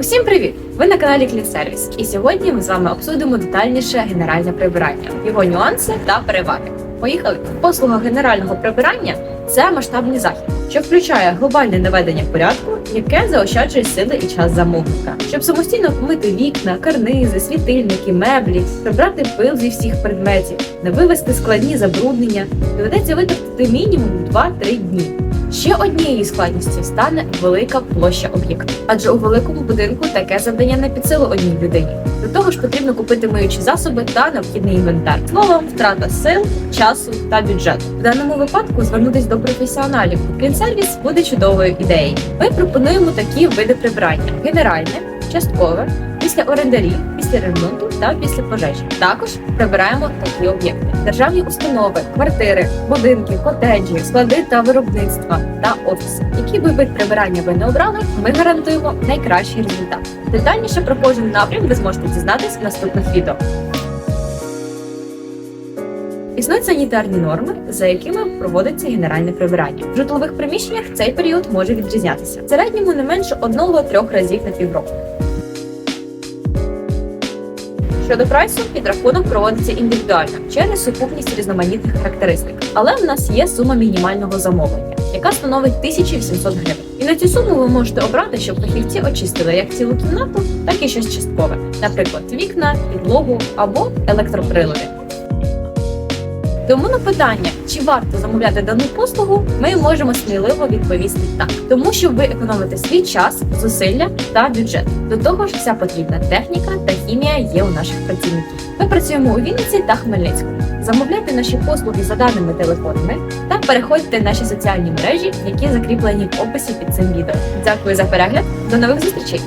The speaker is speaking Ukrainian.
Усім привіт! Ви на каналі Клінсервіс, і сьогодні ми з вами обсудимо детальніше генеральне прибирання, його нюанси та переваги. Поїхали! Послуга генерального прибирання це масштабний захід, що включає глобальне наведення порядку, яке заощаджує сили і час замовника, щоб самостійно помити вікна, карнизи, світильники, меблі, прибрати пил зі всіх предметів, не вивести складні забруднення. Доведеться витратити мінімум 2-3 дні. Ще однією складністю стане велика площа об'єкту, адже у великому будинку таке завдання не під силу одній людині. До того ж, потрібно купити миючі засоби та необхідний інвентар. Словом, втрата сил, часу та бюджету. В даному випадку звернутися до професіоналів клінсервіс буде чудовою ідеєю. Ми пропонуємо такі види прибирання: генеральне, часткове, після орендарів, після ремонту та після пожежі. Також прибираємо такі об'єкти: державні установи, квартири, будинки, котеджі, склади та виробництва та офіси. Який би вид прибирання ви не обрали, ми гарантуємо найкращий результат. Детальніше про кожен напрям ви зможете дізнатись в наступних відео. Існують санітарні норми, за якими проводиться генеральне прибирання. В житлових приміщеннях цей період може відрізнятися. В середньому не менше одного-трьох разів на півроку. Щодо прайсу, підрахунок проводиться індивідуально через сукупність різноманітних характеристик. Але в нас є сума мінімального замовлення, яка становить 1800 гривень. І на цю суму ви можете обрати, щоб фахівці очистили як цілу кімнату, так і щось часткове, наприклад, вікна, підлогу або електроприлади. Тому на питання, чи варто замовляти дану послугу, ми можемо сміливо відповісти так, тому що ви економите свій час, зусилля та бюджет. До того ж, вся потрібна техніка та хімія є у наших працівників. Ми працюємо у Вінниці та Хмельницькому. Замовляйте наші послуги за даними телефонами та переходьте наші соціальні мережі, які закріплені в описі під цим відео. Дякую за перегляд. До нових зустрічей!